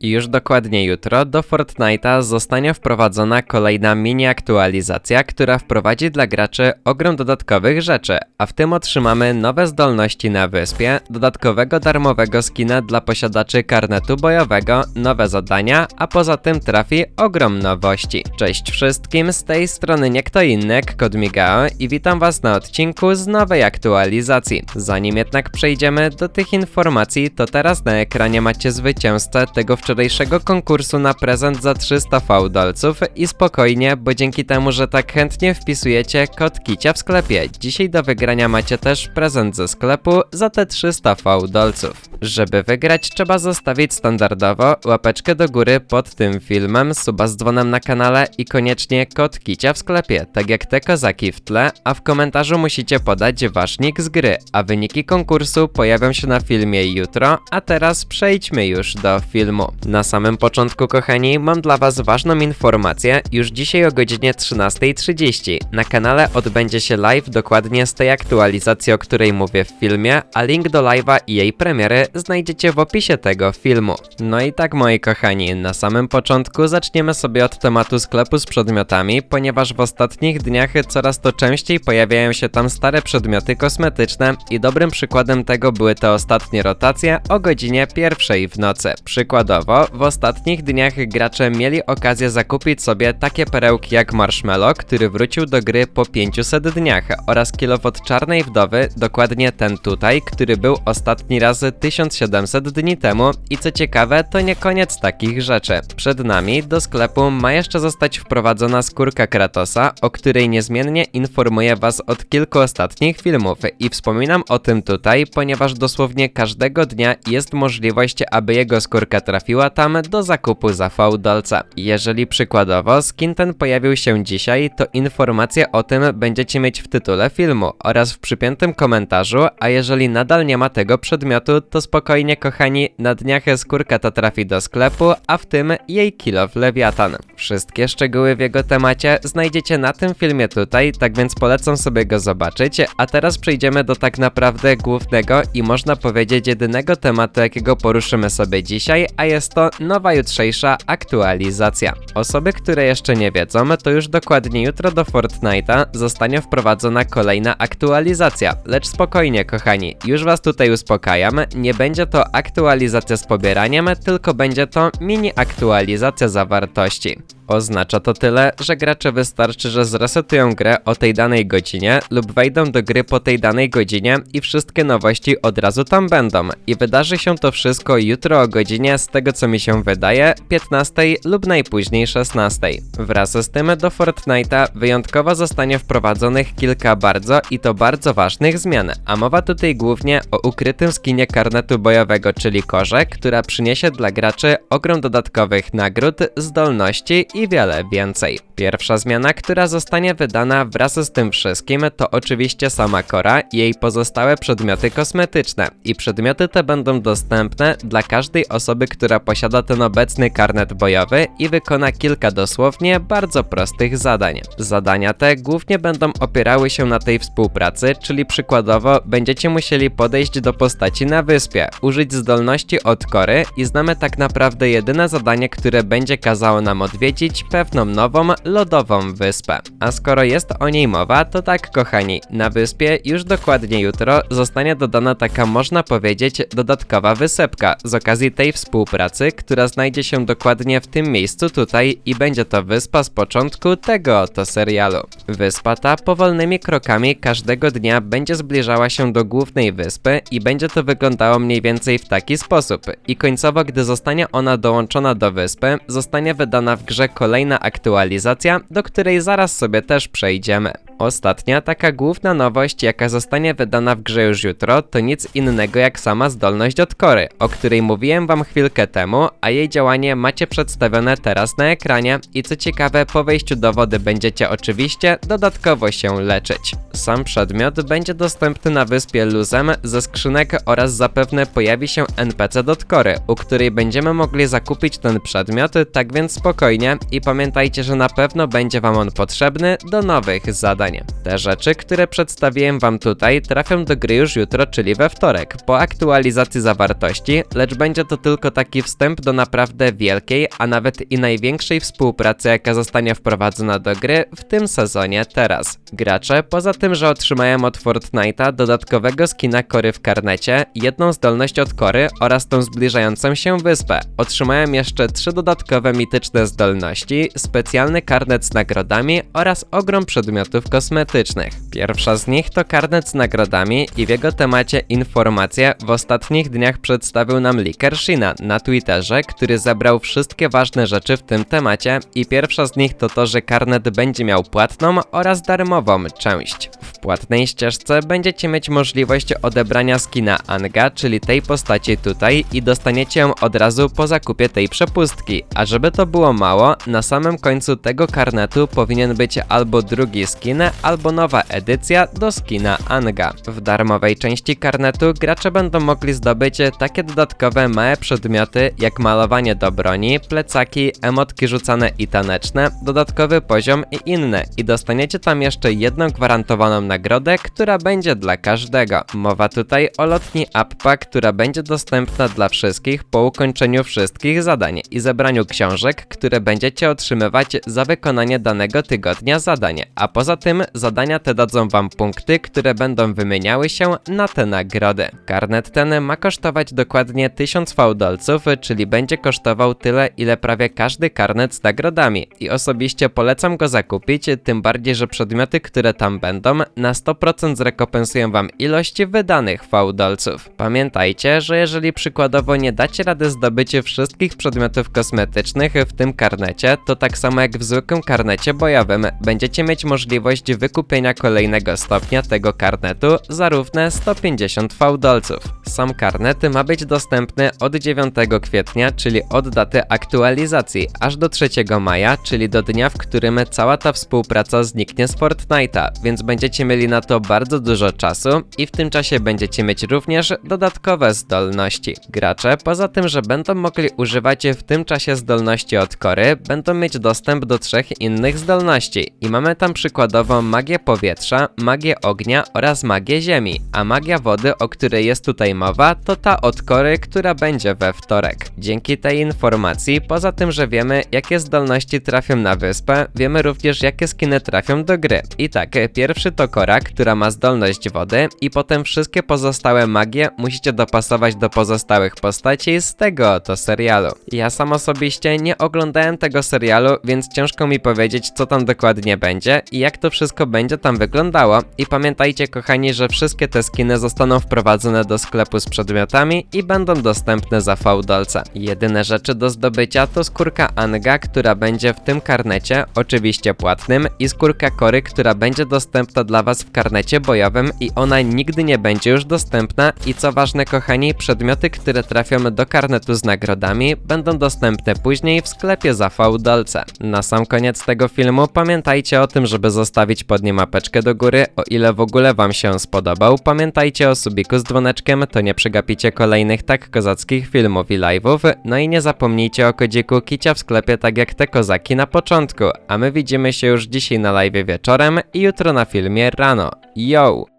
Już dokładnie jutro do Fortnite'a zostanie wprowadzona kolejna mini aktualizacja, która wprowadzi dla graczy ogrom dodatkowych rzeczy, a w tym otrzymamy nowe zdolności na wyspie, dodatkowego darmowego skina dla posiadaczy karnetu bojowego, nowe zadania, a poza tym trafi ogrom nowości. Cześć wszystkim, z tej strony nie kto inny Kod i witam was na odcinku z nowej aktualizacji. Zanim jednak przejdziemy do tych informacji, to teraz na ekranie macie zwycięzcę tego wczorajszego konkursu na prezent za 300 fałdolców i spokojnie, bo dzięki temu, że tak chętnie wpisujecie kod Kicia w sklepie, dzisiaj do wygrania macie też prezent ze sklepu za te 300 fałdolców. Żeby wygrać trzeba zostawić standardowo łapeczkę do góry pod tym filmem, suba z dzwonem na kanale i koniecznie kod Kicia w sklepie, tak jak te kozaki w tle, a w komentarzu musicie podać wasz nick z gry, a wyniki konkursu pojawią się na filmie jutro, a teraz przejdźmy już do filmu. Na samym początku, kochani, mam dla was ważną informację. Już dzisiaj o godzinie 13.30 na kanale odbędzie się live dokładnie z tej aktualizacji, o której mówię w filmie, a link do live'a i jej premiery znajdziecie w opisie tego filmu. No i tak, moi kochani, na samym początku zaczniemy sobie od tematu sklepu z przedmiotami, ponieważ w ostatnich dniach coraz to częściej pojawiają się tam stare przedmioty kosmetyczne i dobrym przykładem tego były te ostatnie rotacje o godzinie pierwszej w nocy. Przykładowo, w ostatnich dniach gracze mieli okazję zakupić sobie takie perełki jak Marshmallow, który wrócił do gry po 500 dniach oraz kilof od Czarnej Wdowy, dokładnie ten tutaj, który był ostatni raz 1700 dni temu i co ciekawe, to nie koniec takich rzeczy. Przed nami do sklepu ma jeszcze zostać wprowadzona skórka Kratosa, o której niezmiennie informuję was od kilku ostatnich filmów i wspominam o tym tutaj, ponieważ dosłownie każdego dnia jest możliwość, aby jego skórka trafiła tam do zakupu za fałdolca. Jeżeli przykładowo skin ten pojawił się dzisiaj, to informacje o tym będziecie mieć w tytule filmu oraz w przypiętym komentarzu, a jeżeli nadal nie ma tego przedmiotu, to spokojnie kochani, na dniach skórka ta trafi do sklepu, a w tym jej kilof lewiatan. Wszystkie szczegóły w jego temacie znajdziecie na tym filmie tutaj, tak więc polecam sobie go zobaczyć, a teraz przejdziemy do tak naprawdę głównego i można powiedzieć jedynego tematu, jakiego poruszymy sobie dzisiaj, a jest to nowa jutrzejsza aktualizacja. Osoby, które jeszcze nie wiedzą, to już dokładnie jutro do Fortnite'a zostanie wprowadzona kolejna aktualizacja. Lecz spokojnie, kochani, już was tutaj uspokajam, nie będzie to aktualizacja z pobieraniem, tylko będzie to mini aktualizacja zawartości. Oznacza to tyle, że gracze wystarczy, że zresetują grę o tej danej godzinie lub wejdą do gry po tej danej godzinie i wszystkie nowości od razu tam będą. I wydarzy się to wszystko jutro o godzinie, z tego co mi się wydaje, 15 lub najpóźniej 16. Wraz z tym do Fortnite'a wyjątkowo zostanie wprowadzonych kilka bardzo i to bardzo ważnych zmian, a mowa tutaj głównie o ukrytym skinie karnetu bojowego, czyli korze, która przyniesie dla graczy ogrom dodatkowych nagród, zdolności i wiele więcej. Pierwsza zmiana, która zostanie wydana wraz z tym wszystkim, to oczywiście sama Kora i jej pozostałe przedmioty kosmetyczne. I przedmioty te będą dostępne dla każdej osoby, która posiada ten obecny karnet bojowy i wykona kilka dosłownie bardzo prostych zadań. Zadania te głównie będą opierały się na tej współpracy, czyli przykładowo będziecie musieli podejść do postaci na wyspie, użyć zdolności od Kory i znamy tak naprawdę jedyne zadanie, które będzie kazało nam odwiedzić pewną nową, lodową wyspę. A skoro jest o niej mowa, to tak kochani, na wyspie już dokładnie jutro zostanie dodana taka można powiedzieć dodatkowa wysepka z okazji tej współpracy, która znajdzie się dokładnie w tym miejscu tutaj i będzie to wyspa z początku tego oto serialu. Wyspa ta powolnymi krokami każdego dnia będzie zbliżała się do głównej wyspy i będzie to wyglądało mniej więcej w taki sposób. I końcowo, gdy zostanie ona dołączona do wyspy, zostanie wydana w grze kolejna aktualizacja, do której zaraz sobie też przejdziemy. Ostatnia taka główna nowość, jaka zostanie wydana w grze już jutro, to nic innego jak sama zdolność od Kory, o której mówiłem wam chwilkę temu, a jej działanie macie przedstawione teraz na ekranie i co ciekawe, po wejściu do wody będziecie oczywiście dodatkowo się leczyć. Sam przedmiot będzie dostępny na wyspie Luzem ze skrzynek oraz zapewne pojawi się NPC od Kory, u której będziemy mogli zakupić ten przedmiot, tak więc spokojnie, i pamiętajcie, że na pewno będzie wam on potrzebny do nowych zadań. Te rzeczy, które przedstawiłem wam tutaj, trafią do gry już jutro, czyli we wtorek, po aktualizacji zawartości, lecz będzie to tylko taki wstęp do naprawdę wielkiej, a nawet i największej współpracy, jaka zostanie wprowadzona do gry w tym sezonie teraz. Gracze, poza tym, że otrzymają od Fortnite'a dodatkowego skina Kory w karnecie, jedną zdolność od Kory oraz tą zbliżającą się wyspę, otrzymają jeszcze trzy dodatkowe mityczne zdolności, specjalny karnet z nagrodami oraz ogrom przedmiotów kosmetycznych. Pierwsza z nich to karnet z nagrodami i w jego temacie informacje w ostatnich dniach przedstawił nam Liker Shina na Twitterze, który zebrał wszystkie ważne rzeczy w tym temacie i pierwsza z nich to to, że karnet będzie miał płatną oraz darmową część. W płatnej ścieżce będziecie mieć możliwość odebrania skina Anga, czyli tej postaci tutaj i dostaniecie ją od razu po zakupie tej przepustki. A żeby to było mało, na samym końcu tego karnetu powinien być albo drugi skin, albo nowa edycja do skina Anga. W darmowej części karnetu gracze będą mogli zdobyć takie dodatkowe małe przedmioty jak malowanie do broni, plecaki, emotki rzucane i taneczne, dodatkowy poziom i inne. I dostaniecie tam jeszcze jedną gwarantowaną nagrodę, która będzie dla każdego. Mowa tutaj o lotni Appa, która będzie dostępna dla wszystkich po ukończeniu wszystkich zadań i zebraniu książek, które będziecie otrzymywać za wykonanie danego tygodnia zadań. A poza tym zadania te dadzą wam punkty, które będą wymieniały się na te nagrody. Karnet ten ma kosztować dokładnie 1000 fałdolców, czyli będzie kosztował tyle, ile prawie każdy karnet z nagrodami. I osobiście polecam go zakupić, tym bardziej, że przedmioty, które tam będą, na 100% zrekompensują wam ilość wydanych fałdolców. Pamiętajcie, że jeżeli przykładowo nie dacie rady zdobyć wszystkich przedmiotów kosmetycznych w tym karnecie, to tak samo jak w zwykłym karnecie bojowym, będziecie mieć możliwość wykupienia kolejnego stopnia tego karnetu za równe 150 fałdolców. Sam karnet ma być dostępny od 9 kwietnia, czyli od daty aktualizacji, aż do 3 maja, czyli do dnia, w którym cała ta współpraca zniknie z Fortnite'a, więc będziecie mieli na to bardzo dużo czasu i w tym czasie będziecie mieć również dodatkowe zdolności. Gracze, poza tym, że będą mogli używać w tym czasie zdolności od Kory, będą mieć dostęp do trzech innych zdolności i mamy tam przykładowo magię powietrza, magię ognia oraz magię ziemi, a magia wody, o której jest tutaj mowa, to ta od Kory, która będzie we wtorek. Dzięki tej informacji, poza tym, że wiemy, jakie zdolności trafią na wyspę, wiemy również, jakie skiny trafią do gry. I tak, pierwszy to Kora, która ma zdolność wody i potem wszystkie pozostałe magie musicie dopasować do pozostałych postaci z tego oto serialu. Ja sam osobiście nie oglądałem tego serialu, więc ciężko mi powiedzieć, co tam dokładnie będzie i jak to wszystko będzie tam wyglądało. I pamiętajcie, kochani, że wszystkie te skiny zostaną wprowadzone do sklepu z przedmiotami i będą dostępne za fałdolce. Jedyne rzeczy do zdobycia to skórka Anga, która będzie w tym karnecie, oczywiście płatnym, i skórka Kory, która będzie dostępna dla Was w karnecie bojowym i ona nigdy nie będzie już dostępna i co ważne kochani, przedmioty, które trafią do karnetu z nagrodami będą dostępne później w sklepie za fałdolce. Na sam koniec tego filmu pamiętajcie o tym, żeby zostawić pod nim mapeczkę do góry, o ile w ogóle Wam się spodobał. Pamiętajcie o subiku z dzwoneczkiem, to nie przegapicie kolejnych tak kozackich filmów i live'ów. No i nie zapomnijcie o kodziku Kicia w sklepie tak jak te kozaki na początku. A my widzimy się już dzisiaj na live wieczorem i jutro na filmie rano. Yo!